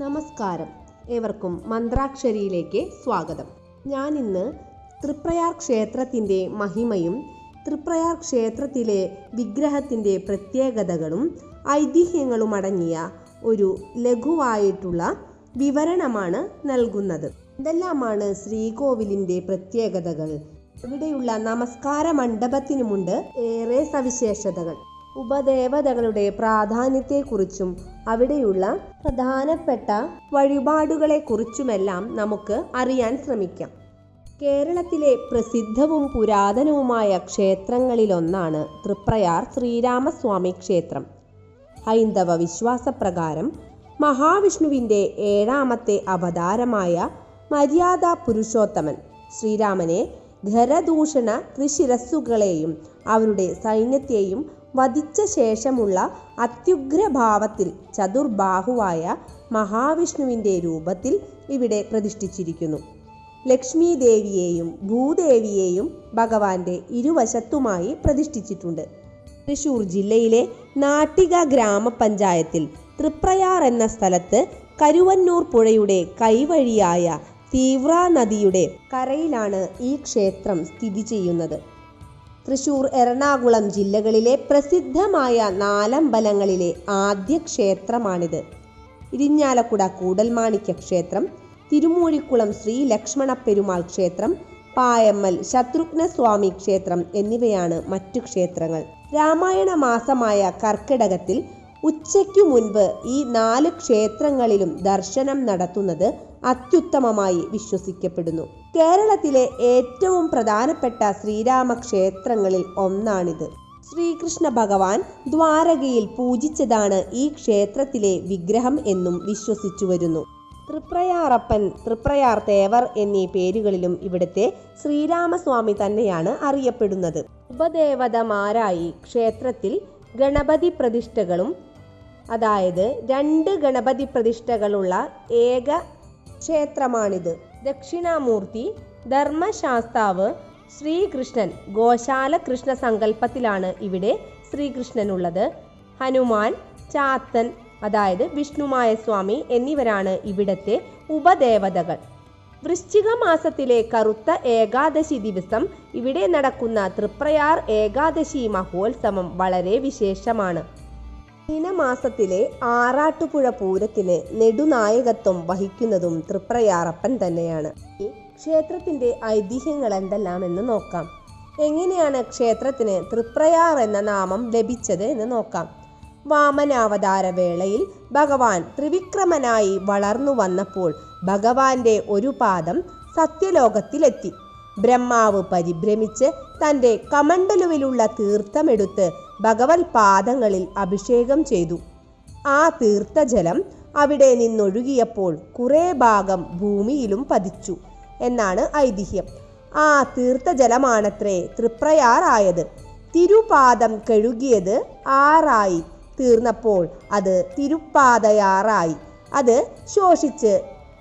നമസ്കാരം. ഏവർക്കും മന്ത്രാക്ഷരിയിലേക്ക് സ്വാഗതം. ഞാൻ ഇന്ന് തൃപ്രയാർ ക്ഷേത്രത്തിന്റെ മഹിമയും തൃപ്രയാർ ക്ഷേത്രത്തിലെ വിഗ്രഹത്തിന്റെ പ്രത്യേകതകളും ഐതിഹ്യങ്ങളും അടങ്ങിയ ഒരു ലഘുവായിട്ടുള്ള വിവരണമാണ് നൽകുന്നത്. എന്തെല്ലാമാണ് ശ്രീകോവിലിന്റെ പ്രത്യേകതകൾ. ഇവിടെയുള്ള നമസ്കാര മണ്ഡപത്തിനുമുണ്ട് ഏറെ സവിശേഷതകൾ. ഉപദേവതകളുടെ പ്രാധാന്യത്തെക്കുറിച്ചും അവിടെയുള്ള പ്രധാനപ്പെട്ട വഴിപാടുകളെക്കുറിച്ചുമെല്ലാം നമുക്ക് അറിയാൻ ശ്രമിക്കാം. കേരളത്തിലെ പ്രസിദ്ധവും പുരാതനവുമായ ക്ഷേത്രങ്ങളിലൊന്നാണ് തൃപ്രയാർ ശ്രീരാമസ്വാമി ക്ഷേത്രം. ഹൈന്ദവ വിശ്വാസപ്രകാരം മഹാവിഷ്ണുവിന്റെ ഏഴാമത്തെ അവതാരമായ മര്യാദ പുരുഷോത്തമൻ ശ്രീരാമനെ ഖരദൂഷണ ത്രിശിരസ്സുകളെയും അവരുടെ സൈന്യത്തെയും വധിച്ച ശേഷമുള്ള അത്യുഗ്രഭാവത്തിൽ ചതുർബാഹുവായ മഹാവിഷ്ണുവിന്റെ രൂപത്തിൽ ഇവിടെ പ്രതിഷ്ഠിച്ചിരിക്കുന്നു. ലക്ഷ്മി ദേവിയെയും ഭൂദേവിയെയും ഭഗവാന്റെ ഇരുവശത്തുമായി പ്രതിഷ്ഠിച്ചിട്ടുണ്ട്. തൃശൂർ ജില്ലയിലെ നാട്ടിക ഗ്രാമപഞ്ചായത്തിൽ തൃപ്രയാർ എന്ന സ്ഥലത്ത് കരുവന്നൂർ പുഴയുടെ കൈവഴിയായ തീവ്ര നദിയുടെ കരയിലാണ് ഈ ക്ഷേത്രം സ്ഥിതി ചെയ്യുന്നത്. തൃശൂർ എറണാകുളം ജില്ലകളിലെ പ്രസിദ്ധമായ നാലമ്പലങ്ങളിലെ ആദ്യ ക്ഷേത്രമാണിത്. ഇരിഞ്ഞാലക്കുട കൂടൽമാണിക്യ ക്ഷേത്രം തിരുമൂഴിക്കുളം ശ്രീ ലക്ഷ്മണ പെരുമാൾ ക്ഷേത്രം പായമ്മൽ ശത്രുഘ്നസ്വാമി ക്ഷേത്രം എന്നിവയാണ് മറ്റു ക്ഷേത്രങ്ങൾ. രാമായണ മാസമായ കർക്കിടകത്തിൽ ഉച്ചയ്ക്കു മുൻപ് ഈ നാല് ക്ഷേത്രങ്ങളിലും ദർശനം നടത്തുന്നത് അത്യുത്തമമായി വിശ്വസിക്കപ്പെടുന്നു. കേരളത്തിലെ ഏറ്റവും പ്രധാനപ്പെട്ട ശ്രീരാമ ക്ഷേത്രങ്ങളിൽ ഒന്നാണിത്. ശ്രീകൃഷ്ണ ഭഗവാൻ ദ്വാരകയിൽ പൂജിച്ചതാണ് ഈ ക്ഷേത്രത്തിലെ വിഗ്രഹം എന്നും വിശ്വസിച്ചു വരുന്നു. തൃപ്രയാറപ്പൻ തൃപ്രയാർ തേവർ എന്നീ പേരുകളിലും ഇവിടുത്തെ ശ്രീരാമസ്വാമി തന്നെയാണ് അറിയപ്പെടുന്നത്. ഉപദേവതമാരായി ക്ഷേത്രത്തിൽ ഗണപതി പ്രതിഷ്ഠകളും അതായത് രണ്ട് ഗണപതി പ്രതിഷ്ഠകളുള്ള ഏക ക്ഷേത്രമാണിത്. ദക്ഷിണാമൂർത്തി ധർമ്മശാസ്താവ് ശ്രീകൃഷ്ണൻ ഗോശാല കൃഷ്ണ സങ്കല്പത്തിലാണ് ഇവിടെ ശ്രീകൃഷ്ണനുള്ളത്. ഹനുമാൻ ചാത്തൻ അതായത് വിഷ്ണുമായ സ്വാമി എന്നിവരാണ് ഇവിടത്തെ ഉപദേവതകൾ. വൃശ്ചിക മാസത്തിലെ കറുത്ത ഏകാദശി ദിവസം ഇവിടെ നടക്കുന്ന തൃപ്രയാർ ഏകാദശി മഹോത്സവം വളരെ വിശേഷമാണ്. മീനമാസത്തിലെ ആറാട്ടുപുഴ പൂരത്തിന് നെടുനായകത്വം വഹിക്കുന്നതും തൃപ്രയാറപ്പൻ തന്നെയാണ്. ക്ഷേത്രത്തിന്റെ ഐതിഹ്യങ്ങൾ എന്തെല്ലാമെന്ന് നോക്കാം. എങ്ങനെയാണ് ക്ഷേത്രത്തിന് തൃപ്രയാർ എന്ന നാമം ലഭിച്ചത് എന്ന് നോക്കാം. വാമനാവതാര വേളയിൽ ഭഗവാൻ ത്രിവിക്രമനായി വളർന്നു വന്നപ്പോൾ ഭഗവാന്റെ ഒരു പാദം സത്യലോകത്തിലെത്തി. ബ്രഹ്മാവ് പരിഭ്രമിച്ച് തന്റെ കമണ്ടലുവിലുള്ള തീർത്ഥമെടുത്ത് ഭഗവത് പാദങ്ങളിൽ അഭിഷേകം ചെയ്തു. ആ തീർത്ഥജലം അവിടെ നിന്നൊഴുകിയപ്പോൾ കുറേ ഭാഗം ഭൂമിയിലും പതിച്ചു എന്നാണ് ഐതിഹ്യം. ആ തീർത്ഥജലമാണത്രേ തൃപ്രയാറായത്. തിരുപാദം കഴുകിയത് ആറായി തീർന്നപ്പോൾ അത് തിരുപ്പാതയാറായി അത് ശോഷിച്ച്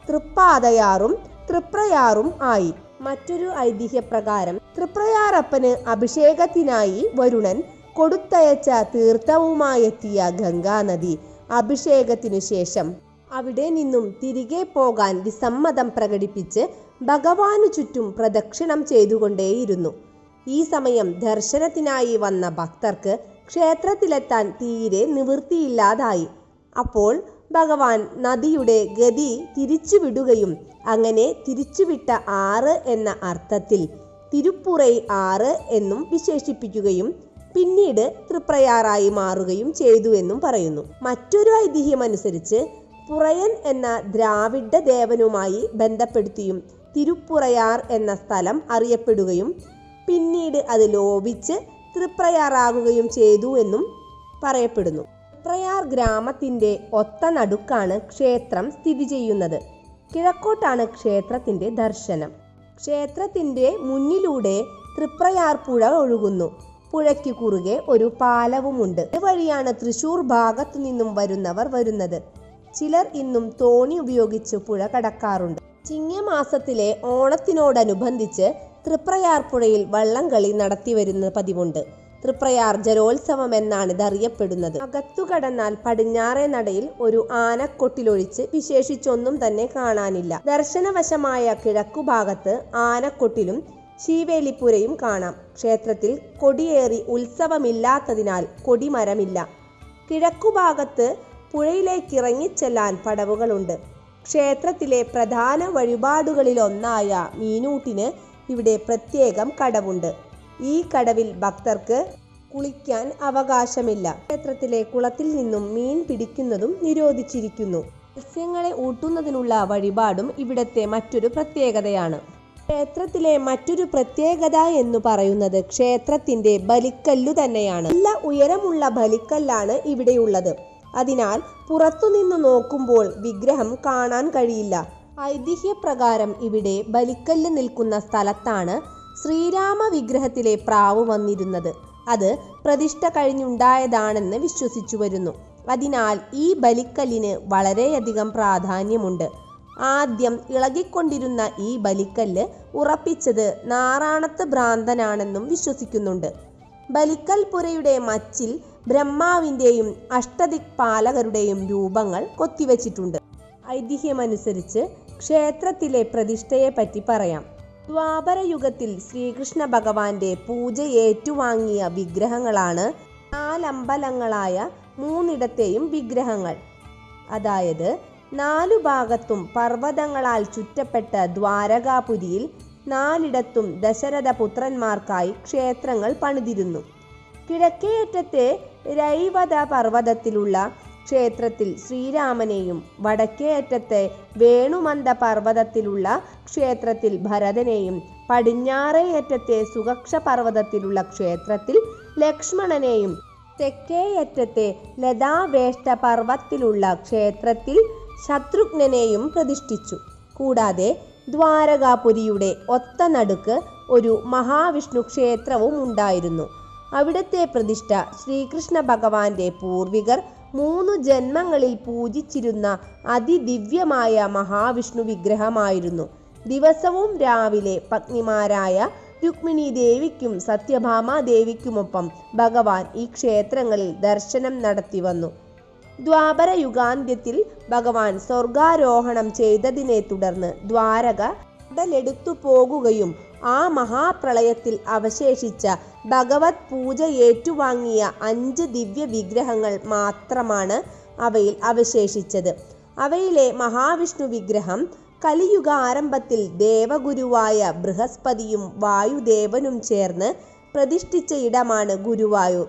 തൃപ്പാതയാറും തൃപ്രയാറും ആയി. മറ്റൊരു ഐതിഹ്യപ്രകാരം തൃപ്രയാറപ്പന് അഭിഷേകത്തിനായി വരുണൻ കൊടുത്തയച്ച തീർത്ഥവുമായെത്തിയ ഗംഗാനദി അഭിഷേകത്തിനു ശേഷം അവിടെ നിന്നും തിരികെ പോകാൻ വിസമ്മതം പ്രകടിപ്പിച്ച് ഭഗവാനു ചുറ്റും പ്രദക്ഷിണം ചെയ്തുകൊണ്ടേയിരുന്നു. ഈ സമയം ദർശനത്തിനായി വന്ന ഭക്തർക്ക് ക്ഷേത്രത്തിലെത്താൻ തീരെ നിവൃത്തിയില്ലാതായി. അപ്പോൾ ഭഗവാൻ നദിയുടെ ഗതി തിരിച്ചുവിടുകയും അങ്ങനെ തിരിച്ചുവിട്ട ആറ് എന്ന അർത്ഥത്തിൽ തിരുപ്പുറൈ ആറ് എന്നും വിശേഷിപ്പിക്കുകയും പിന്നീട് തൃപ്രയാറായി മാറുകയും ചെയ്തു എന്നും പറയുന്നു. മറ്റൊരു ഐതിഹ്യമനുസരിച്ച് പുറയൻ എന്ന ദ്രാവിഡ ദേവനുമായി ബന്ധപ്പെടുത്തിയും തിരുപ്പുറയാർ എന്ന സ്ഥലം അറിയപ്പെടുകയും പിന്നീട് അത് ലോപിച്ച് തൃപ്രയാറാകുകയും ചെയ്തു എന്നും പറയപ്പെടുന്നു. തൃപ്രയാർ ഗ്രാമത്തിന്റെ ഒത്ത നടുക്കാണ് ക്ഷേത്രം സ്ഥിതി ചെയ്യുന്നത്. കിഴക്കോട്ടാണ് ക്ഷേത്രത്തിന്റെ ദർശനം. ക്ഷേത്രത്തിന്റെ മുന്നിലൂടെ തൃപ്രയാർ പുഴ ഒഴുകുന്നു. പുഴയ്ക്ക് കുറുകെ ഒരു പാലവുമുണ്ട്. ഇതുവഴിയാണ് തൃശൂർ ഭാഗത്തു നിന്നും വരുന്നവർ വരുന്നത്. ചിലർ ഇന്നും തോണി ഉപയോഗിച്ച് പുഴ കടക്കാറുണ്ട്. ചിങ്ങമാസത്തിലെ ഓണത്തിനോടനുബന്ധിച്ച് തൃപ്രയാർ പുഴയിൽ വള്ളംകളി നടത്തിവരുന്ന പതിവുണ്ട്. തൃപ്രയാർ ജലോത്സവം എന്നാണ് ഇതറിയപ്പെടുന്നത് അകത്തു കടന്നാൽ പടിഞ്ഞാറേ നടയിൽ ഒരു ആനക്കൊട്ടിലൊഴിച്ച് വിശേഷിച്ചൊന്നും തന്നെ കാണാനില്ല. ദർശനവശമായ കിഴക്കുഭാഗത്ത് ആനക്കൊട്ടിലും ശീവേലിപ്പുരയും കാണാം. ക്ഷേത്രത്തിൽ കൊടിയേറി ഉത്സവമില്ലാത്തതിനാൽ കൊടിമരമില്ല. കിഴക്കുഭാഗത്ത് പുഴയിലേക്കിറങ്ങിച്ചെല്ലാൻ പടവുകളുണ്ട്. ക്ഷേത്രത്തിലെ പ്രധാന വഴിപാടുകളിലൊന്നായ മീനൂട്ടിന് ഇവിടെ പ്രത്യേകം കടവുണ്ട്. ഈ കടവിൽ ഭക്തർക്ക് കുളിക്കാൻ അവകാശമില്ല. ക്ഷേത്രത്തിലെ കുളത്തിൽ നിന്നും മീൻ പിടിക്കുന്നതും നിരോധിച്ചിരിക്കുന്നു. മത്സ്യങ്ങളെ ഊട്ടുന്നതിനുള്ള വഴിപാടും ഇവിടത്തെ മറ്റൊരു പ്രത്യേകതയാണ്. ക്ഷേത്രത്തിലെ മറ്റൊരു പ്രത്യേകത എന്ന് പറയുന്നത് ക്ഷേത്രത്തിന്റെ ബലിക്കല്ലു തന്നെയാണ്. നല്ല ഉയരമുള്ള ബലിക്കല്ലാണ് ഇവിടെയുള്ളത്. അതിനാൽ പുറത്തുനിന്ന് നോക്കുമ്പോൾ വിഗ്രഹം കാണാൻ കഴിയില്ല. ഐതിഹ്യപ്രകാരം ഇവിടെ ബലിക്കല്ല് നിൽക്കുന്ന സ്ഥലത്താണ് ശ്രീരാമ വിഗ്രഹത്തിലെ പ്രാവ് വന്നിരുന്നത്. അത് പ്രതിഷ്ഠ കഴിഞ്ഞുണ്ടായതാണെന്ന് വിശ്വസിച്ചു വരുന്നു അതിനാൽ ഈ ബലിക്കല്ലിന് വളരെയധികം പ്രാധാന്യമുണ്ട്. ആദ്യം ഇളകിക്കൊണ്ടിരുന്ന ഈ ബലിക്കല്ല് ഉറപ്പിച്ചത് നാറാണത്ത് ഭ്രാന്തനാണെന്നും വിശ്വസിക്കുന്നുണ്ട്. ബലിക്കൽ പുരയുടെ മച്ചിൽ ബ്രഹ്മാവിന്റെയും അഷ്ടദിക്പാലകരുടെയും രൂപങ്ങൾ കൊത്തിവച്ചിട്ടുണ്ട്. ഐതിഹ്യമനുസരിച്ച് ക്ഷേത്രത്തിലെ പ്രതിഷ്ഠയെ പറ്റി പറയാം. ദ്വാപരയുഗത്തിൽ ശ്രീകൃഷ്ണ ഭഗവാന്റെ പൂജ ഏറ്റുവാങ്ങിയ വിഗ്രഹങ്ങളാണ് നാലമ്പലങ്ങളായ മൂന്നിടത്തെയും വിഗ്രഹങ്ങൾ. അതായത് നാലു ഭാഗത്തും പർവതങ്ങളാൽ ചുറ്റപ്പെട്ട ദ്വാരകാപുരിയിൽ നാലിടത്തും ദശരഥ പുത്രന്മാർക്കായി ക്ഷേത്രങ്ങൾ പണിതിരുന്നു. കിഴക്കേയറ്റത്തെ രൈവത പർവതത്തിലുള്ള ക്ഷേത്രത്തിൽ ശ്രീരാമനെയും വടക്കേയറ്റത്തെ വേണുമന്ദ പർവതത്തിലുള്ള ക്ഷേത്രത്തിൽ ഭരതനെയും പടിഞ്ഞാറേയറ്റത്തെ സുഖക്ഷ പർവതത്തിലുള്ള ക്ഷേത്രത്തിൽ ലക്ഷ്മണനെയും തെക്കേയറ്റത്തെ ലതാവേഷ്ട പർവത്തിലുള്ള ക്ഷേത്രത്തിൽ ശത്രുഘ്നനെയും പ്രതിഷ്ഠിച്ചു. കൂടാതെ ദ്വാരകാപുരിയുടെ ഒത്ത നടുക്ക് ഒരു മഹാവിഷ്ണു ക്ഷേത്രവും ഉണ്ടായിരുന്നു. അവിടുത്തെ പ്രതിഷ്ഠ ശ്രീകൃഷ്ണ ഭഗവാന്റെ പൂർവികർ മൂന്ന് ജന്മങ്ങളിൽ പൂജിച്ചിരുന്ന അതിദിവ്യമായ മഹാവിഷ്ണു വിഗ്രഹമായിരുന്നു. ദിവസവും രാവിലെ പത്നിമാരായ രുക്മിണി ദേവിക്കും സത്യഭാമ ദേവിക്കുമൊപ്പം ഭഗവാൻ ഈ ക്ഷേത്രങ്ങളിൽ ദർശനം നടത്തി വന്നു ദ്വാപര യുഗാന്ത്യത്തിൽ ഭഗവാൻ സ്വർഗാരോഹണം ചെയ്തതിനെ തുടർന്ന് ദ്വാരക ഉടലെടുത്തു പോകുകയും ആ മഹാപ്രളയത്തിൽ അവശേഷിച്ച ഭഗവത് പൂജ ഏറ്റുവാങ്ങിയ അഞ്ച് ദിവ്യ വിഗ്രഹങ്ങൾ മാത്രമാണ് അവയിൽ അവശേഷിച്ചത്. അവയിലെ മഹാവിഷ്ണു വിഗ്രഹം കലിയുഗ ആരംഭത്തിൽ ദേവഗുരുവായ ബൃഹസ്പതിയും വായുദേവനും ചേർന്ന് പ്രതിഷ്ഠിച്ച ഇടമാണ് ഗുരുവായൂർ.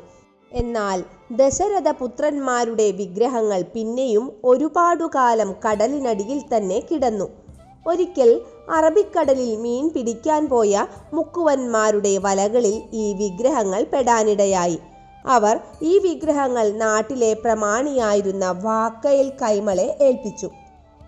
എന്നാൽ ദശരഥ പുത്രന്മാരുടെ വിഗ്രഹങ്ങൾ പിന്നെയും ഒരുപാടു കാലം കടലിനടിയിൽ തന്നെ കിടന്നു. ഒരിക്കൽ അറബിക്കടലിൽ മീൻ പിടിക്കാൻ പോയ മുക്കുവന്മാരുടെ വലകളിൽ ഈ വിഗ്രഹങ്ങൾ പെടാനിടയായി. അവർ ഈ വിഗ്രഹങ്ങൾ നാട്ടിലെ പ്രമാണിയായിരുന്ന വാക്കയിൽ കൈമളെ ഏൽപ്പിച്ചു.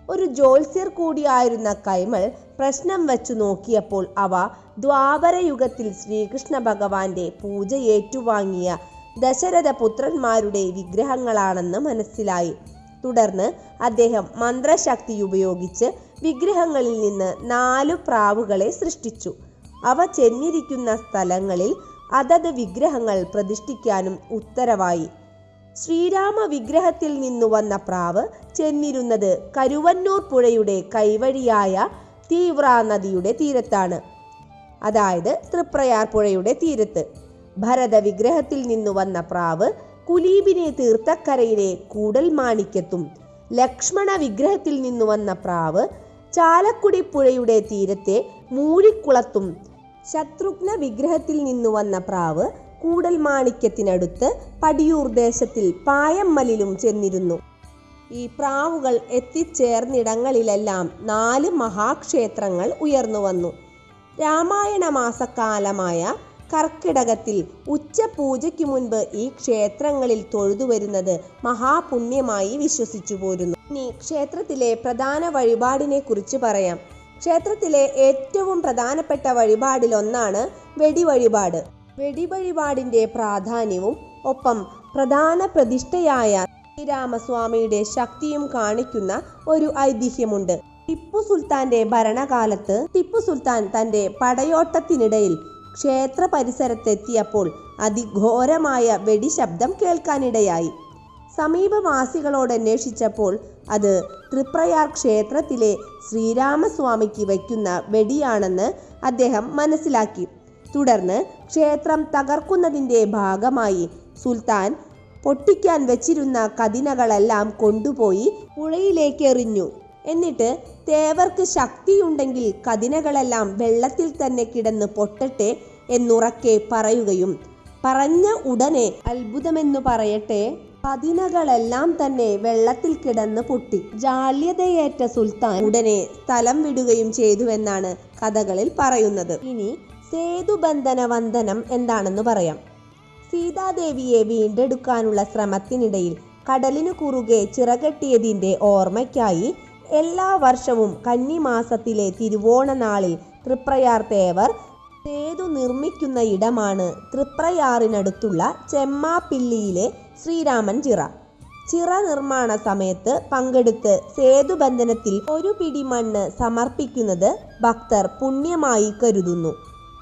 ഒരു ജോത്സ്യർ കൂടിയായിരുന്ന കൈമൾ പ്രശ്നം വച്ചു നോക്കിയപ്പോൾ അവ ദ്വാപരയുഗത്തിൽ ശ്രീകൃഷ്ണ ഭഗവാന്റെ പൂജ ഏറ്റുവാങ്ങിയ ദശരഥ പുത്രന്മാരുടെ വിഗ്രഹങ്ങളാണെന്ന് മനസ്സിലായി. തുടർന്ന് അദ്ദേഹം മന്ത്രശക്തി ഉപയോഗിച്ച് വിഗ്രഹങ്ങളിൽ നിന്ന് നാലു പ്രാവുകളെ സൃഷ്ടിച്ചു. അവ ചെന്നിരിക്കുന്ന സ്ഥലങ്ങളിൽ അതത് വിഗ്രഹങ്ങൾ പ്രതിഷ്ഠിക്കാനും ഉത്തരവായി. ശ്രീരാമ വിഗ്രഹത്തിൽ നിന്നു വന്ന പ്രാവ് ചെന്നിരുന്നത് കരുവന്നൂർ പുഴയുടെ കൈവഴിയായ തീവ്ര നദിയുടെ തീരത്താണ്. അതായത് തൃപ്രയാർ പുഴയുടെ തീരത്ത്. ഭരത വിഗ്രഹത്തിൽ നിന്നു വന്ന പ്രാവ് കുലീബിനെ തീർത്ഥക്കരയിലെ കൂടൽ മാണിക്യത്തും ലക്ഷ്മണ വിഗ്രഹത്തിൽ നിന്നു വന്ന പ്രാവ് ചാലക്കുടി പുഴയുടെ തീരത്തെ മൂഴിക്കുളത്തും ശത്രുഘ്ന വിഗ്രഹത്തിൽ നിന്നു വന്ന പ്രാവ് കൂടൽ മാണിക്യത്തിനടുത്ത് പടിയൂർ ദേശത്തിൽ പായമ്മലിലും ചെന്നിരുന്നു. ഈ പ്രാവുകൾ എത്തിച്ചേർന്നിടങ്ങളിലെല്ലാം നാല് മഹാക്ഷേത്രങ്ങൾ ഉയർന്നു വന്നു. രാമായണ മാസക്കാലമായ കർക്കിടകത്തിൽ ഉച്ചപൂജയ്ക്ക് മുൻപ് ഈ ക്ഷേത്രങ്ങളിൽ തൊഴുതുവരുന്നത് മഹാപുണ്യമായി വിശ്വസിച്ചു പോരുന്നു. ഇനി ക്ഷേത്രത്തിലെ പ്രധാന വഴിപാടിനെ കുറിച്ച് പറയാം. ക്ഷേത്രത്തിലെ ഏറ്റവും പ്രധാനപ്പെട്ട വഴിപാടിലൊന്നാണ് വെടിവഴിപാട്. വെടിവഴിപാടിന്റെ പ്രാധാന്യവും ഒപ്പം പ്രധാന പ്രതിഷ്ഠയായ ശ്രീരാമസ്വാമിയുടെ ശക്തിയും കാണിക്കുന്ന ഒരു ഐതിഹ്യമുണ്ട്. ടിപ്പു സുൽത്താന്റെ ഭരണകാലത്ത് ടിപ്പു സുൽത്താൻ തന്റെ പടയോട്ടത്തിനിടയിൽ ക്ഷേത്ര പരിസരത്തെത്തിയപ്പോൾ അതിഘോരമായ വെടിശബ്ദം കേൾക്കാനിടയായി. സമീപവാസികളോട് അന്വേഷിച്ചപ്പോൾ അത് തൃപ്രയാർ ക്ഷേത്രത്തിലെ ശ്രീരാമസ്വാമിക്ക് വയ്ക്കുന്ന വെടിയാണെന്ന് അദ്ദേഹം മനസ്സിലാക്കി. തുടർന്ന് ക്ഷേത്രം തകർക്കുന്നതിന്റെ ഭാഗമായി സുൽത്താൻ പൊട്ടിക്കാൻ വെച്ചിരുന്ന കതിനകളെല്ലാം കൊണ്ടുപോയി പുഴയിലേക്ക് എറിഞ്ഞു എന്നിട്ട് തേവർക്ക് ശക്തിയുണ്ടെങ്കിൽ കതിനകളെല്ലാം വെള്ളത്തിൽ തന്നെ കിടന്ന് പൊട്ടട്ടെ എന്നുറക്കെ പറയുകയും പറഞ്ഞ ഉടനെ അത്ഭുതമെന്നു പറയട്ടെ. പതിനകളെല്ലാം തന്നെ വെള്ളത്തിൽ കിടന്ന് പൊട്ടി. ജാള്യതയേറ്റ സുൽത്താൻ ഉടനെ സ്ഥലം വിടുകയും ചെയ്തുവെന്നാണ് കഥകളിൽ പറയുന്നത്. ഇനി സേതുബന്ധന വന്ദനം എന്താണെന്ന് പറയാം. സീതാദേവിയെ വീണ്ടെടുക്കാനുള്ള ശ്രമത്തിനിടയിൽ കടലിനു കുറുകെ ചിറകെട്ടിയതിന്റെ ഓർമ്മയ്ക്കായി എല്ലാ വർഷവും കന്നിമാസത്തിലെ തിരുവോണ നാളിൽ തൃപ്രയാർ തേവർ സേതു നിർമ്മിക്കുന്ന ഇടമാണ് തൃപ്രയാറിനടുത്തുള്ള ചെമ്മാപ്പിള്ളിയിലെ ശ്രീരാമൻ ചിറ. ചിറ നിർമ്മാണ സമയത്ത് പങ്കെടുത്ത് സേതുബന്ധനത്തിൽ ഒരു പിടി മണ്ണ് സമർപ്പിക്കുന്നത് ഭക്തർ പുണ്യമായി കരുതുന്നു.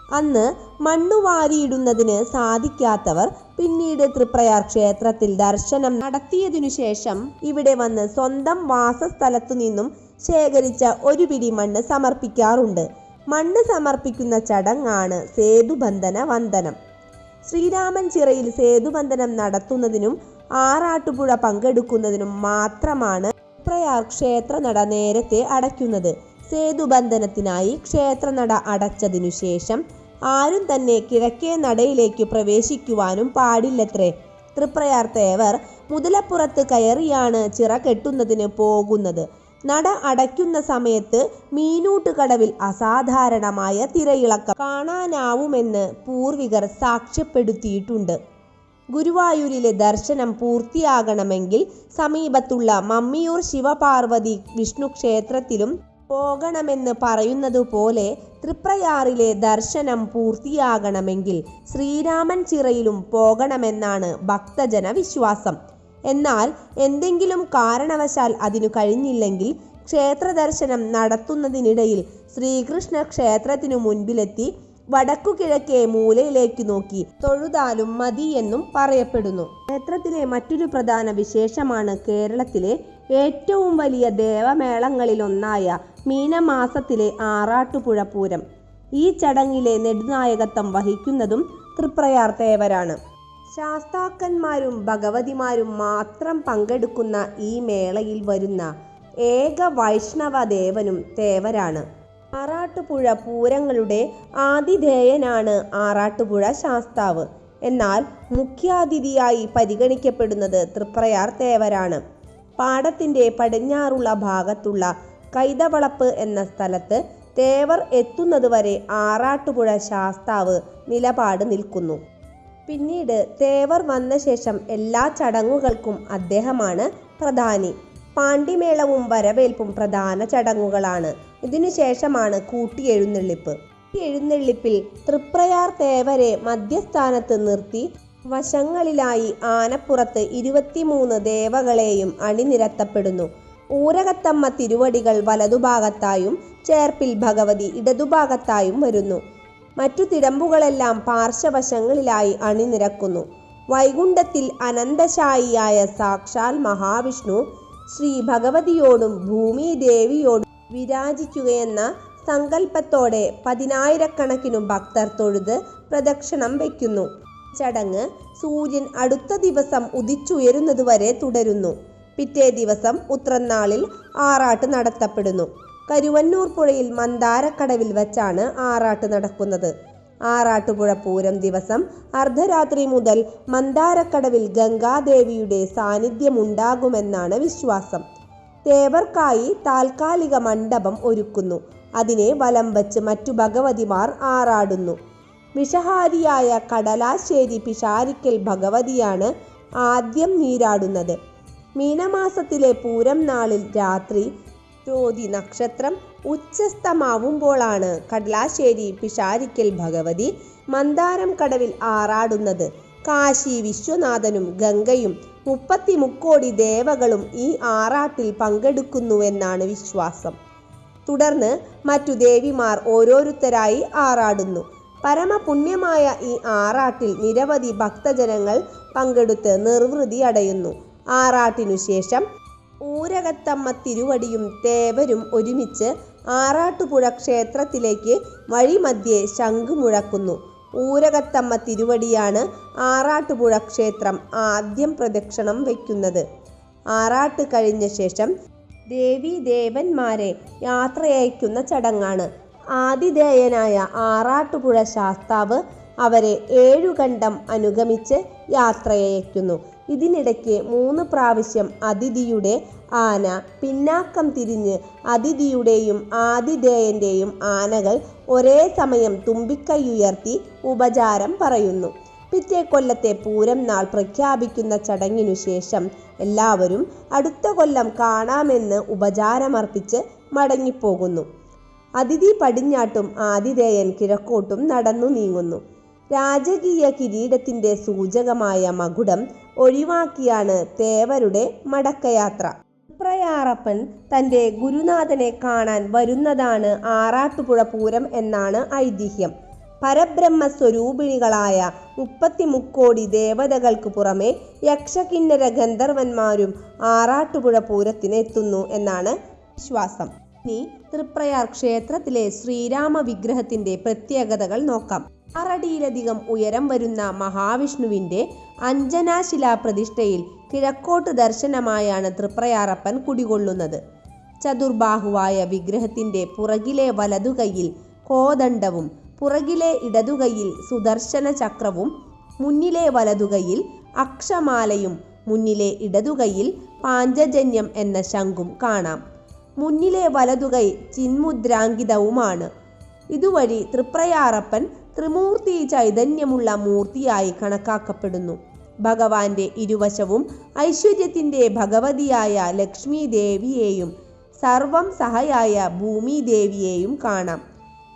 അന്ന് മണ്ണു വാരിയിടുന്നതിന് സാധിക്കാത്തവർ പിന്നീട് തൃപ്രയാർ ക്ഷേത്രത്തിൽ ദർശനം നടത്തിയതിനു ശേഷം ഇവിടെ വന്ന് സ്വന്തം വാസസ്ഥലത്തു നിന്നും ശേഖരിച്ച ഒരു പിടി മണ്ണ് സമർപ്പിക്കാറുണ്ട്. മണ്ണ് സമർപ്പിക്കുന്ന ചടങ്ങാണ് സേതുബന്ധന വന്ദനം. ശ്രീരാമൻ ചിറയിൽ സേതുബന്ധനം നടത്തുന്നതിനും ആറാട്ടുപുഴ പങ്കെടുക്കുന്നതിനും മാത്രമാണ് പ്രയാർ ക്ഷേത്രനട നേരത്തെ അടയ്ക്കുന്നത്. സേതുബന്ധനത്തിനായി ക്ഷേത്രനട അടച്ചതിനു ശേഷം ആരും തന്നെ കിഴക്കേ നടയിലേക്ക് പ്രവേശിക്കുവാനും പാടില്ലത്രേ. തൃപ്രയാർത്തേവർ മുതലപ്പുറത്ത് കയറിയാണ് ചിറ കെട്ടുന്നതിന് പോകുന്നത്. നട അടയ്ക്കുന്ന സമയത്ത് മീനൂട്ടുകടവിൽ അസാധാരണമായ തിരയിളക്കം കാണാനാവുമെന്ന് പൂർവികർ സാക്ഷ്യപ്പെടുത്തിയിട്ടുണ്ട്. ഗുരുവായൂരിലെ ദർശനം പൂർത്തിയാകണമെങ്കിൽ സമീപത്തുള്ള മമ്മിയൂർ ശിവപാർവതി വിഷ്ണു ക്ഷേത്രത്തിലും പോകണമെന്ന് പറയുന്നതുപോലെ തൃപ്രയാറിലെ ദർശനം പൂർത്തിയാകണമെങ്കിൽ ശ്രീരാമൻ ചിറയിലും പോകണമെന്നാണ് ഭക്തജന വിശ്വാസം എന്നാൽ എന്തെങ്കിലും കാരണവശാൽ അതിനു കഴിഞ്ഞില്ലെങ്കിൽ ക്ഷേത്ര ദർശനം നടത്തുന്നതിനിടയിൽ ശ്രീകൃഷ്ണ ക്ഷേത്രത്തിനു മുൻപിലെത്തി വടക്കു കിഴക്കേ മൂലയിലേക്ക് നോക്കി തൊഴുതാലും മതി എന്നും പറയപ്പെടുന്നു. ക്ഷേത്രത്തിലെ മറ്റൊരു പ്രധാന വിശേഷമാണ് കേരളത്തിലെ ഏറ്റവും വലിയ ദേവമേളങ്ങളിലൊന്നായ മീനമാസത്തിലെ ആറാട്ടുപുഴ പൂരം. ഈ ചടങ്ങിലെ നെടുനായകത്വം വഹിക്കുന്നതും തൃപ്രയാർ തേവരാണ് ശാസ്താക്കന്മാരും ഭഗവതിമാരും മാത്രം പങ്കെടുക്കുന്ന ഈ മേളയിൽ വരുന്ന ഏക വൈഷ്ണവ ദേവനും തേവരാണ് ആറാട്ടുപുഴ പൂരങ്ങളുടെ ആതിഥേയനാണ് ആറാട്ടുപുഴ ശാസ്താവ്. എന്നാൽ മുഖ്യാതിഥിയായി പരിഗണിക്കപ്പെടുന്നത് തൃപ്രയാർ തേവരാണ് പാടത്തിന്റെ പടിഞ്ഞാറുള്ള ഭാഗത്തുള്ള കൈതവളപ്പ് എന്ന സ്ഥലത്ത് തേവർ എത്തുന്നതുവരെ ആറാട്ടുപുഴ ശാസ്താവ് നിലപാട് നിൽക്കുന്നു. പിന്നീട് തേവർ വന്ന ശേഷം എല്ലാ ചടങ്ങുകൾക്കും അദ്ദേഹമാണ് പ്രധാനി. പാണ്ടിമേളവും വരവേൽപ്പും പ്രധാന ചടങ്ങുകളാണ്. ഇതിനുശേഷമാണ് കൂട്ടിയെഴുന്നള്ളിപ്പ്. ഈ എഴുന്നള്ളിപ്പിൽ തൃപ്രയാർ തേവരെ മധ്യസ്ഥാനത്ത് നിർത്തി വശങ്ങളിലായി ആനപ്പുറത്ത് ഇരുപത്തിമൂന്ന് ദേവകളെയും അണിനിരത്തപ്പെടുന്നു. ഊരകത്തമ്മ തിരുവടികൾ വലതുഭാഗത്തായും ചേർപ്പിൽ ഭഗവതി ഇടതുഭാഗത്തായും വരുന്നു. മറ്റു തിടമ്പുകളെല്ലാം പാർശ്വവശങ്ങളിലായി അണിനിരക്കുന്നു. വൈകുണ്ഠത്തിൽ അനന്തശായിയായ സാക്ഷാൽ മഹാവിഷ്ണു ശ്രീ ഭഗവതിയോടും ഭൂമി ദേവിയോടും വിരാജിക്കുകയെന്ന സങ്കല്പത്തോടെ പതിനായിരക്കണക്കിനു ഭക്തർ തൊഴുത് പ്രദക്ഷിണം വയ്ക്കുന്നു. ചടങ്ങ് സൂര്യൻ അടുത്ത ദിവസം ഉദിച്ചുയരുന്നതുവരെ തുടരുന്നു. പിറ്റേ ദിവസം ഉത്രനാളിൽ ആറാട്ട് നടത്തപ്പെടുന്നു. കരുവന്നൂർ പുഴയിൽ മന്ദാരക്കടവിൽ വച്ചാണ് ആറാട്ട് നടക്കുന്നത്. ആറാട്ടുപുഴ പൂരം ദിവസം അർദ്ധരാത്രി മുതൽ മന്ദാരക്കടവിൽ ഗംഗാദേവിയുടെ സാന്നിധ്യമുണ്ടാകുമെന്നാണ് വിശ്വാസം. തേവർക്കായി താൽക്കാലിക മണ്ഡപം ഒരുക്കുന്നു. അതിനെ വലം വച്ച് മറ്റു ഭഗവതിമാർ ആറാടുന്നു. വിഷഹാരിയായ കടലാശ്ശേരി പിഷാരിക്കൽ ഭഗവതിയാണ് ആദ്യം നീരാടുന്നത്. മീനമാസത്തിലെ പൂരം നാളിൽ രാത്രി ജ്യോതി നക്ഷത്രം ഉച്ചസ്തമാവുമ്പോഴാണ് കടലാശ്ശേരി പിഷാരിക്കൽ ഭഗവതി മന്ദാരം കടവിൽ ആറാടുന്നത്. കാശി വിശ്വനാഥനും ഗംഗയും മുപ്പത്തി മുക്കോടി ദേവകളും ഈ ആറാട്ടിൽ പങ്കെടുക്കുന്നുവെന്നാണ് വിശ്വാസം. തുടർന്ന് മറ്റു ദേവിമാർ ഓരോരുത്തരായി ആറാടുന്നു. പരമപുണ്യമായ ഈ ആറാട്ടിൽ നിരവധി ഭക്തജനങ്ങൾ പങ്കെടുത്ത് നിർവൃതി അടയുന്നു. ആറാട്ടിനു ശേഷം ഊരകത്തമ്മ തിരുവടിയും തേവരും ഒരുമിച്ച് ആറാട്ടുപുഴ ക്ഷേത്രത്തിലേക്ക് വഴിമധ്യേ ശംഖ് മുഴക്കുന്നു ഊരകത്തമ്മ തിരുവടിയാണ് ആറാട്ടുപുഴ ക്ഷേത്രം ആദ്യം പ്രദക്ഷിണം വയ്ക്കുന്നത്. ആറാട്ട് കഴിഞ്ഞ ശേഷം ദേവി ദേവന്മാരെ യാത്രയയക്കുന്ന ചടങ്ങാണ്. ആതിഥേയനായ ആറാട്ടുപുഴ ശാസ്താവ് അവരെ ഏഴുകണ്ടം അനുഗമിച്ച് യാത്രയയക്കുന്നു. ഇതിനിടയ്ക്ക് മൂന്ന് പ്രാവശ്യം അതിഥിയുടെ ആന പിന്നാക്കം തിരിഞ്ഞ് അതിഥിയുടെയും ആതിഥേയന്റെയും ആനകൾ ഒരേ സമയം തുമ്പിക്കൈയുയർത്തി ഉപചാരം പറയുന്നു. പിറ്റേ കൊല്ലത്തെ പൂരം നാൾ പ്രഖ്യാപിക്കുന്ന ചടങ്ങിനു ശേഷം എല്ലാവരും അടുത്ത കൊല്ലം കാണാമെന്ന് ഉപചാരമർപ്പിച്ച് മടങ്ങിപ്പോകുന്നു. അതിഥി പടിഞ്ഞാട്ടും ആതിഥേയൻ കിഴക്കോട്ടും നടന്നു നീങ്ങുന്നു. രാജകീയ കിരീടത്തിന്റെ സൂചകമായ മകുടം ഒഴിവാക്കിയാണ് തേവരുടെ മടക്കയാത്ര. പ്രയാറപ്പൻ തന്റെ ഗുരുനാഥനെ കാണാൻ വരുന്നതാണ് ആറാട്ടുപുഴ പൂരം എന്നാണ് ഐതിഹ്യം. പരബ്രഹ്മ സ്വരൂപിണികളായ മുപ്പത്തിമുക്കോടി ദേവതകൾക്ക് പുറമെ യക്ഷകിന്നര ഗന്ധർവന്മാരും ആറാട്ടുപുഴ പൂരത്തിന് എത്തുന്നു എന്നാണ് വിശ്വാസം. ഇനി തൃപ്രയാർ ക്ഷേത്രത്തിലെ ശ്രീരാമ വിഗ്രഹത്തിന്റെ പ്രത്യേകതകൾ നോക്കാം. ആറടിയിലധികം ഉയരം വരുന്ന മഹാവിഷ്ണുവിന്റെ അഞ്ജനാശിലാ പ്രതിഷ്ഠയിൽ കിഴക്കോട്ട് ദർശനമായാണ് തൃപ്രയാറപ്പൻ കുടികൊള്ളുന്നത്. ചതുർബാഹുവായ വിഗ്രഹത്തിന്റെ പുറകിലെ വലതുകൈയിൽ കോദണ്ഡവും പുറകിലെ ഇടതുകൈയിൽ സുദർശന ചക്രവും മുന്നിലെ വലതുകൈയിൽ അക്ഷമാലയും മുന്നിലെ ഇടതുകൈയിൽ പാഞ്ചജന്യം എന്ന ശംഖും കാണാം. മുന്നിലെ വലതുകൈ ചിന്മുദ്രാങ്കിതവുമാണ്. ഇതുവഴി തൃപ്രയാറപ്പൻ ത്രിമൂർത്തി ചൈതന്യമുള്ള മൂർത്തിയായി കണക്കാക്കപ്പെടുന്നു. ഭഗവാന്റെ ഇരുവശവും ഐശ്വര്യത്തിന്റെ ഭഗവതിയായ ലക്ഷ്മി ദേവിയെയും സർവം സഹയായ ഭൂമി ദേവിയെയും കാണാം.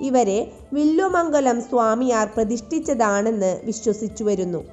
ഇവരെ വില്ലുമംഗലം സ്വാമിയാർ പ്രതിഷ്ഠിച്ചതാണെന്ന് വിശ്വസിച്ചു വരുന്നു.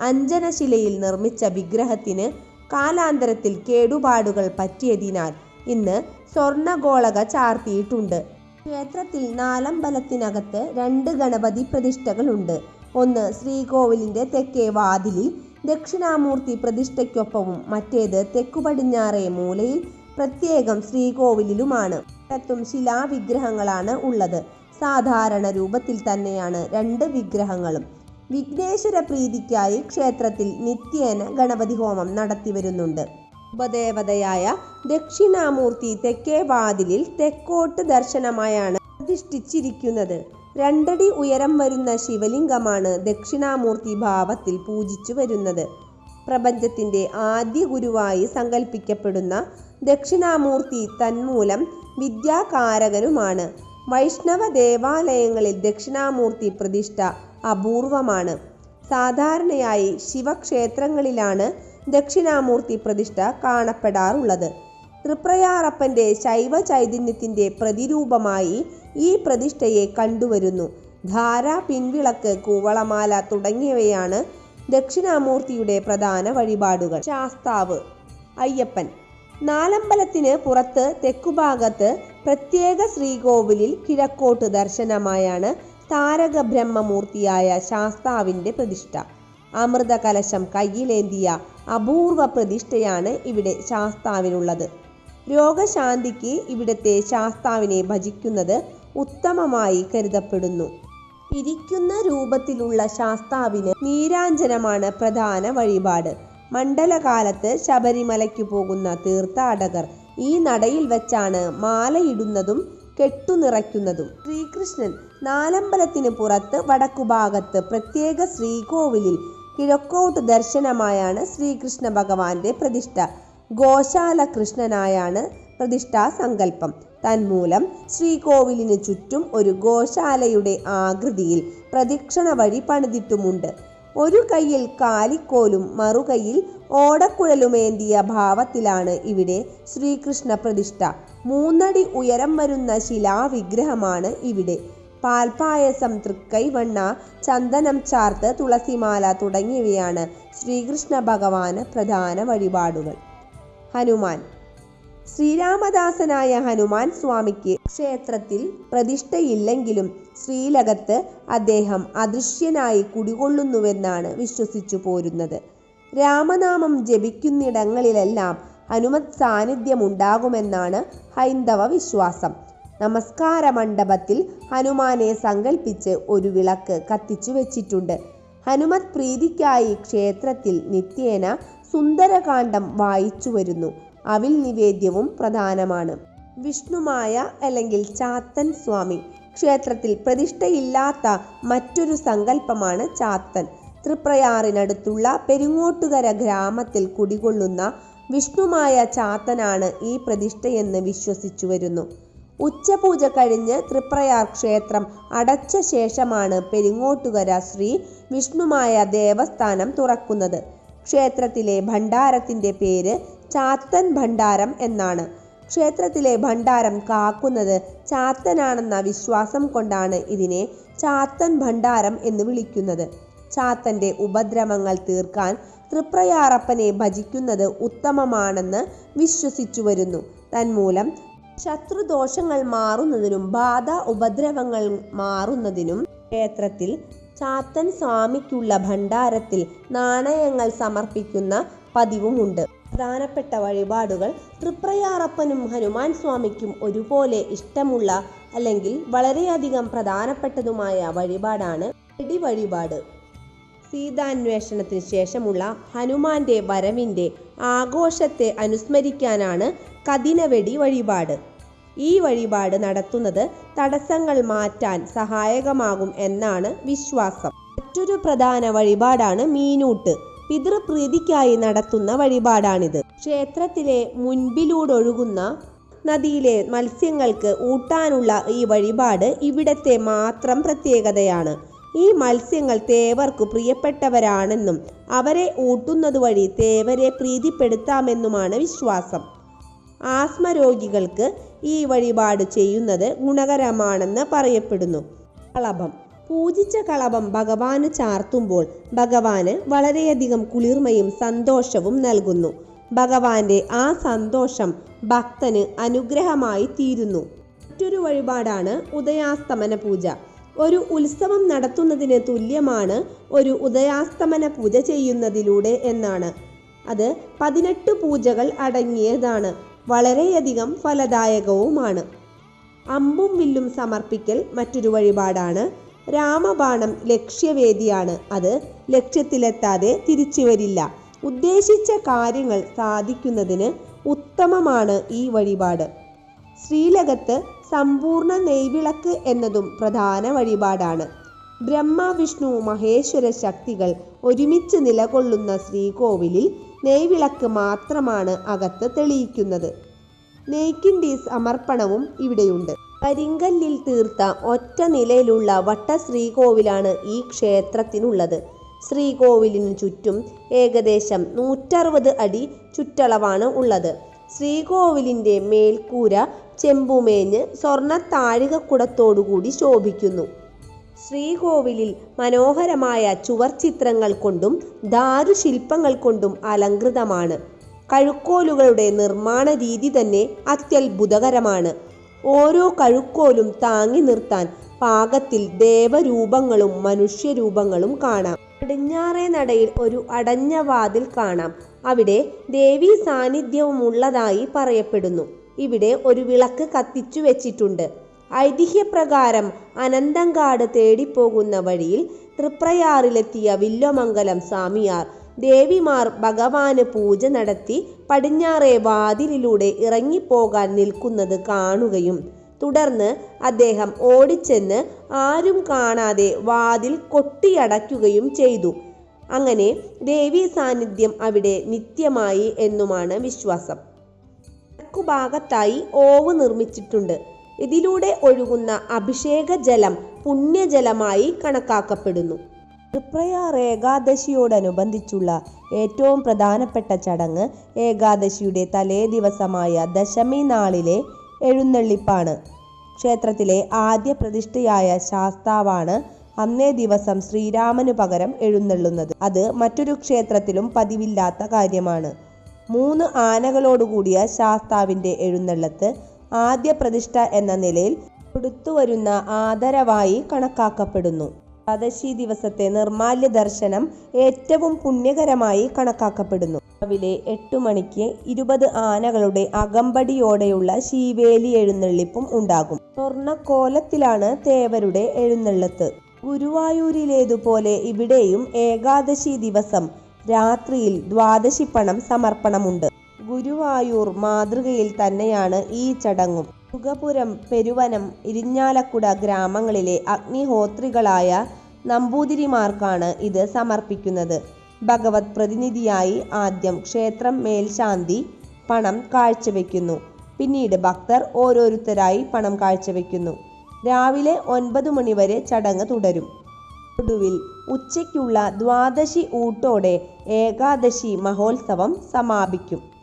അഞ്ജനശിലയിൽ നിർമ്മിച്ച വിഗ്രഹത്തിന് കാലാന്തരത്തിൽ കേടുപാടുകൾ പറ്റിയതിനാൽ ഇന്ന് സ്വർണഗോളക ചാർത്തിയിട്ടുണ്ട്. ക്ഷേത്രത്തിൽ നാലമ്പലത്തിനകത്ത് രണ്ട് ഗണപതി പ്രതിഷ്ഠകളുണ്ട്. ഒന്ന് ശ്രീകോവിലിന്റെ തെക്കേ വാതിലിൽ ദക്ഷിണാമൂർത്തി പ്രതിഷ്ഠയ്ക്കൊപ്പവും മറ്റേത് തെക്കു പടിഞ്ഞാറേ മൂലയിൽ പ്രത്യേകം ശ്രീകോവിലിലുമാണ്. ഇടത്തും ശിലാവിഗ്രഹങ്ങളാണ് ഉള്ളത്. സാധാരണ രൂപത്തിൽ തന്നെയാണ് രണ്ട് വിഗ്രഹങ്ങളും. വിഘ്നേശ്വര പ്രീതിക്കായി ക്ഷേത്രത്തിൽ നിത്യേന ഗണപതി ഹോമം നടത്തിവരുന്നുണ്ട് ഉപദേവതയായ ദക്ഷിണാമൂർത്തി തെക്കേ വാതിലിൽ തെക്കോട്ട് ദർശനമായാണ് പ്രതിഷ്ഠിച്ചിരിക്കുന്നത്. രണ്ടടി ഉയരം വരുന്ന ശിവലിംഗമാണ് ദക്ഷിണാമൂർത്തി ഭാവത്തിൽ പൂജിച്ചു വരുന്നത്. പ്രപഞ്ചത്തിന്റെ ആദ്യ ഗുരുവായി സങ്കല്പിക്കപ്പെടുന്ന ദക്ഷിണാമൂർത്തി തന്മൂലം വിദ്യാകാരകനുമാണ്. വൈഷ്ണവ ദേവാലയങ്ങളിൽ ദക്ഷിണാമൂർത്തി പ്രതിഷ്ഠ അപൂർവമാണ്. സാധാരണയായി ശിവക്ഷേത്രങ്ങളിലാണ് ദക്ഷിണാമൂർത്തി പ്രതിഷ്ഠ കാണപ്പെടാറുള്ളത്. തൃപ്രയാറപ്പന്റെ ശൈവ ചൈതന്യത്തിന്റെ പ്രതിരൂപമായി ഈ പ്രതിഷ്ഠയെ കണ്ടുവരുന്നു. ധാര പിൻവിളക്ക് കൂവളമാല തുടങ്ങിയവയാണ് ദക്ഷിണാമൂർത്തിയുടെ പ്രധാന വഴിപാടുകൾ. ശാസ്താവ് അയ്യപ്പൻ. നാലമ്പലത്തിന് പുറത്ത് തെക്കുഭാഗത്ത് പ്രത്യേക ശ്രീകോവിലിൽ കിഴക്കോട്ട് ദർശനമായാണ് താരക ബ്രഹ്മമൂർത്തിയായ ശാസ്താവിന്റെ പ്രതിഷ്ഠ. അമൃത കലശം കയ്യിലേന്തിയ അപൂർവ പ്രതിഷ്ഠയാണ് ഇവിടെ ശാസ്താവിനുള്ളത്. രോഗശാന്തിക്ക് ഇവിടുത്തെ ശാസ്താവിനെ ഭജിക്കുന്നത് ഉത്തമമായി കരുതപ്പെടുന്നു. ഇരിക്കുന്ന രൂപത്തിലുള്ള ശാസ്താവിന് നീരാഞ്ജനമാണ് പ്രധാന വഴിപാട്. മണ്ഡലകാലത്ത് ശബരിമലയ്ക്കു പോകുന്ന തീർത്ഥാടകർ ഈ നടയിൽ വെച്ചാണ് മാലയിടുന്നതും കെട്ടുനിറയ്ക്കുന്നതും. ശ്രീകൃഷ്ണൻ നാലമ്പലത്തിന് പുറത്ത് വടക്കുഭാഗത്ത് പ്രത്യേക ശ്രീകോവിലിൽ കിഴക്കോട്ട് ദർശനമായാണ് ശ്രീകൃഷ്ണ ഭഗവാന്റെ പ്രതിഷ്ഠ. ഗോശാല കൃഷ്ണനായാണ് പ്രതിഷ്ഠാ സങ്കല്പം. തന്മൂലം ശ്രീകോവിലിന് ചുറ്റും ഒരു ഗോശാലയുടെ ആകൃതിയിൽ പ്രദക്ഷിണ വഴി പണിതിട്ടുമുണ്ട്. ഒരു കൈയിൽ കാലിക്കോലും മറുകൈയിൽ ഓടക്കുഴലുമേന്തിയ ഭാവത്തിലാണ് ഇവിടെ ശ്രീകൃഷ്ണ പ്രതിഷ്ഠ. മൂന്നടി ഉയരം വരുന്ന ശിലാവിഗ്രഹമാണ് ഇവിടെ. പാൽപായസം തൃക്കൈവണ്ണ ചന്ദനം ചാർത്ത് തുളസിമാല തുടങ്ങിയവയാണ് ശ്രീകൃഷ്ണ ഭഗവാന് പ്രധാന വഴിപാടുകൾ. ഹനുമാൻ. ശ്രീരാമദാസനായ ഹനുമാൻ സ്വാമിക്ക് ക്ഷേത്രത്തിൽ പ്രതിഷ്ഠയില്ലെങ്കിലും ശ്രീലകത്ത് അദ്ദേഹം അദൃശ്യനായി കുടികൊള്ളുന്നുവെന്നാണ് വിശ്വസിച്ചു പോരുന്നത്. രാമനാമം ജപിക്കുന്നിടങ്ങളിലെല്ലാം ഹനുമത് സാന്നിധ്യമുണ്ടാകുമെന്നാണ് ഹൈന്ദവ വിശ്വാസം. നമസ്കാര മണ്ഡപത്തിൽ ഹനുമാനെ സങ്കല്പിച്ച് ഒരു വിളക്ക് കത്തിച്ചു വെച്ചിട്ടുണ്ട്. ഹനുമത് പ്രീതിക്കായി ക്ഷേത്രത്തിൽ നിത്യേന സുന്ദരകാന്ഡം വായിച്ചു വരുന്നു. അവിൽ നിവേദ്യവും പ്രധാനമാണ്. വിഷ്ണുമായ അല്ലെങ്കിൽ ചാത്തൻ സ്വാമി ക്ഷേത്രത്തിൽ പ്രതിഷ്ഠയില്ലാത്ത മറ്റൊരു സങ്കല്പമാണ് ചാത്തൻ. തൃപ്രയാറിനടുത്തുള്ള പെരുങ്ങോട്ടുകര ഗ്രാമത്തിൽ കുടികൊള്ളുന്ന വിഷ്ണുമായ ചാത്തനാണ് ഈ പ്രതിഷ്ഠയെന്ന് വിശ്വസിച്ചു വരുന്നു. ഉച്ചപൂജ കഴിഞ്ഞ് തൃപ്രയാർ ക്ഷേത്രം അടച്ച ശേഷമാണ് പെരിങ്ങോട്ടുകര ശ്രീ വിഷ്ണുമായ ദേവസ്ഥാനം തുറക്കുന്നത്. ക്ഷേത്രത്തിലെ ഭണ്ഡാരത്തിന്റെ പേര് ചാത്തൻ ഭണ്ഡാരം എന്നാണ്. ക്ഷേത്രത്തിലെ ഭണ്ഡാരം കാക്കുന്നത് ചാത്തനാണെന്ന വിശ്വാസം കൊണ്ടാണ് ഇതിനെ ചാത്തൻ ഭണ്ഡാരം എന്ന് വിളിക്കുന്നത്. ചാത്തന്റെ ഉപദ്രവങ്ങൾ തീർക്കാൻ തൃപ്രയാറപ്പനെ ഭജിക്കുന്നത് ഉത്തമമാണെന്ന് വിശ്വസിച്ചു വരുന്നു തന്മൂലം ശത്രുദോഷങ്ങൾ മാറുന്നതിനും ബാധ ഉപദ്രവങ്ങൾ മാറുന്നതിനും ക്ഷേത്രത്തിൽ ചാത്തൻ സ്വാമിക്കുള്ള ഭണ്ഡാരത്തിൽ നാണയങ്ങൾ സമർപ്പിക്കുന്ന പതിവുമുണ്ട്. പ്രധാനപ്പെട്ട വഴിപാടുകൾ തൃപ്രയാറപ്പനും ഹനുമാൻ സ്വാമിക്കും ഒരുപോലെ ഇഷ്ടമുള്ള അല്ലെങ്കിൽ വളരെയധികം പ്രധാനപ്പെട്ടതുമായ വഴിപാടാണ് വെടി വഴിപാട് സീതാന്വേഷണത്തിന് ശേഷമുള്ള ഹനുമാന്റെ വരവിന്റെ ആഘോഷത്തെ അനുസ്മരിക്കാനാണ് കതിനവെടി വഴിപാട്. ഈ വഴിപാട് നടത്തുന്നത് തടസ്സങ്ങൾ മാറ്റാൻ സഹായകമാകും എന്നാണ് വിശ്വാസം. മറ്റൊരു പ്രധാന വഴിപാടാണ് മീനൂട്ട്. പിതൃപ്രീതിക്കായി നടത്തുന്ന വഴിപാടാണിത്. ക്ഷേത്രത്തിലെ മുൻപിലൂടൊഴുകുന്ന നദിയിലെ മത്സ്യങ്ങൾക്ക് ഊട്ടാനുള്ള ഈ വഴിപാട് ഇവിടത്തെ മാത്രം പ്രത്യേകതയാണ്. ഈ മത്സ്യങ്ങൾ തേവർക്ക് പ്രിയപ്പെട്ടവരാണെന്നും അവരെ ഊട്ടുന്നത് വഴി തേവരെ പ്രീതിപ്പെടുത്താമെന്നുമാണ് വിശ്വാസം. ആസ്മ രോഗികൾക്ക് ഈ വഴിപാട് ചെയ്യുന്നത് ഗുണകരമാണെന്ന് പറയപ്പെടുന്നു. കളഭം. പൂജിച്ച കളഭം ഭഗവാന് ചാർത്തുമ്പോൾ ഭഗവാന് വളരെയധികം കുളിർമയും സന്തോഷവും നൽകുന്നു. ഭഗവാന്റെ ആ സന്തോഷം ഭക്തന് അനുഗ്രഹമായി തീരുന്നു. മറ്റൊരു വഴിപാടാണ് ഉദയാസ്തമന പൂജ. ഒരു ഉത്സവം നടത്തുന്നതിന് തുല്യമാണ് ഒരു ഉദയാസ്തമന പൂജ ചെയ്യുന്നതിലൂടെ എന്നാണ്. അത് പതിനെട്ട് പൂജകൾ അടങ്ങിയതാണ്. വളരെയധികം ഫലദായകവുമാണ്. അമ്പും വില്ലും സമർപ്പിക്കൽ മറ്റൊരു വഴിപാടാണ്. രാമബാണം ലക്ഷ്യവേദിയാണ്. അത് ലക്ഷ്യത്തിലെത്താതെ തിരിച്ചു വരില്ല. ഉദ്ദേശിച്ച കാര്യങ്ങൾ സാധിക്കുന്നതിന് ഉത്തമമാണ് ഈ വഴിപാട്. ശ്രീലകത്ത് സമ്പൂർണ നെയ്വിളക്ക് എന്നതും പ്രധാന വഴിപാടാണ്. ബ്രഹ്മ വിഷ്ണു മഹേശ്വര ശക്തികൾ ഒരുമിച്ച് നിലകൊള്ളുന്ന ശ്രീകോവിലിൽ നെയ്വിളക്ക് മാത്രമാണ് അകത്ത് തെളിയിക്കുന്നത്. നെയ്ക്കിൻഡീസ് സമർപ്പണവും ഇവിടെയുണ്ട്. കരിങ്കല്ലിൽ തീർത്ത ഒറ്റ നിലയിലുള്ള വട്ട ശ്രീകോവിലാണ് ഈ ക്ഷേത്രത്തിനുള്ളത്. ശ്രീകോവിലിനു ചുറ്റും ഏകദേശം നൂറ്ററുപത് അടി ചുറ്റളവാണ് ഉള്ളത്. ശ്രീകോവിലിന്റെ മേൽക്കൂര ചെമ്പുമേഞ്ഞ് സ്വർണ താഴികക്കുടത്തോടുകൂടി ശോഭിക്കുന്നു. ശ്രീകോവിലിൽ മനോഹരമായ ചുവർ ചിത്രങ്ങൾ കൊണ്ടും ദാരുശില്പങ്ങൾ കൊണ്ടും അലങ്കൃതമാണ് കഴുക്കോലുകളുടെ നിർമ്മാണ രീതി തന്നെ അത്യത്ഭുതകരമാണ്. ഓരോ കഴുക്കോലും താങ്ങി നിർത്താൻ പാകത്തിൽ ദേവരൂപങ്ങളും മനുഷ്യരൂപങ്ങളും കാണാം. പടിഞ്ഞാറേ നടയിൽ ഒരു അടഞ്ഞ വാതിൽ കാണാം. അവിടെ ദേവീ സാന്നിധ്യവുമുള്ളതായി പറയപ്പെടുന്നു. ഇവിടെ ഒരു വിളക്ക് കത്തിച്ചു വെച്ചിട്ടുണ്ട്. ഐതിഹ്യപ്രകാരം അനന്തങ്കാട് തേടിപ്പോകുന്ന വഴിയിൽ തൃപ്രയാറിലെത്തിയ വില്വമംഗലം സ്വാമിയാർ ദേവിമാർ ഭഗവാന് പൂജ നടത്തി പടിഞ്ഞാറെ വാതിലിലൂടെ ഇറങ്ങിപ്പോകാൻ നിൽക്കുന്നത് കാണുകയും തുടർന്ന് അദ്ദേഹം ഓടിച്ചെന്ന് ആരും കാണാതെ വാതിൽ കൊട്ടിയടയ്ക്കുകയും ചെയ്തു. അങ്ങനെ ദേവി സാന്നിധ്യം അവിടെ നിത്യമായി എന്നുമാണ് വിശ്വാസം. ഭാഗത്തായി ഓവ് നിർമ്മിച്ചിട്ടുണ്ട്. ഇതിലൂടെ ഒഴുകുന്ന അഭിഷേക ജലം പുണ്യജലമായി കണക്കാക്കപ്പെടുന്നു. തൃപ്രയാർ ഏകാദശിയോടനുബന്ധിച്ചുള്ള ഏറ്റവും പ്രധാനപ്പെട്ട ചടങ്ങ് ഏകാദശിയുടെ തലേ ദിവസമായ ദശമി നാളിലെ എഴുന്നള്ളിപ്പാണ്. ക്ഷേത്രത്തിലെ ആദ്യ പ്രതിഷ്ഠയായ ശാസ്താവാണ് അന്നേ ദിവസം ശ്രീരാമനു പകരം എഴുന്നള്ളുന്നത്. അത് മറ്റൊരു ക്ഷേത്രത്തിലും പതിവില്ലാത്ത കാര്യമാണ്. മൂന്ന് ആനകളോടുകൂടിയ ശാസ്താവിന്റെ എഴുന്നള്ളത്ത് ആദ്യ പ്രതിഷ്ഠ എന്ന നിലയിൽ കൊടുത്തുവരുന്ന ആദരവായി കണക്കാക്കപ്പെടുന്നു. ദ്വാദശി ദിവസത്തെ നിർമാല്യ ദർശനം ഏറ്റവും പുണ്യകരമായി കണക്കാക്കപ്പെടുന്നു. രാവിലെ എട്ടു മണിക്ക് ഇരുപത് ആനകളുടെ അകമ്പടിയോടെയുള്ള ശീവേലി എഴുന്നള്ളിപ്പും ഉണ്ടാകും. സ്വർണക്കോലത്തിലാണ് തേവരുടെ എഴുന്നള്ളത്ത്. ഗുരുവായൂരിലേതുപോലെ ഇവിടെയും ഏകാദശി ദിവസം രാത്രിയിൽ ദ്വാദശി പണം സമർപ്പണമുണ്ട്. ഗുരുവായൂർ മാതൃകയിൽ തന്നെയാണ് ഈ ചടങ്ങും. മുഖപുരം പെരുവനം ഇരിഞ്ഞാലക്കുട ഗ്രാമങ്ങളിലെ അഗ്നിഹോത്രികളായ നമ്പൂതിരിമാർക്കാണ് ഇത് സമർപ്പിക്കുന്നത്. ഭഗവത് പ്രതിനിധിയായി ആദ്യം ക്ഷേത്രം മേൽശാന്തി പണം കാഴ്ചവെക്കുന്നു. പിന്നീട് ഭക്തർ ഓരോരുത്തരായി പണം കാഴ്ചവെക്കുന്നു. രാവിലെ ഒൻപത് മണിവരെ ചടങ്ങ് തുടരും. ഒടുവിൽ ഉച്ചയ്ക്കുള്ള ദ്വാദശി ഊട്ടോടെ ഏകാദശി മഹോത്സവം സമാപിക്കും.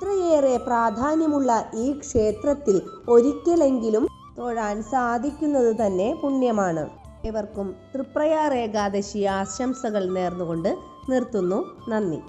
ഇത്രയേറെ പ്രാധാന്യമുള്ള ഈ ക്ഷേത്രത്തിൽ ഒരിക്കലെങ്കിലും തൊഴാൻ സാധിക്കുന്നത് തന്നെ പുണ്യമാണ്. ഏവർക്കും തൃപ്രയാർ ഏകാദശി ആശംസകൾ നേർന്നുകൊണ്ട് നിർത്തുന്നു. നന്ദി.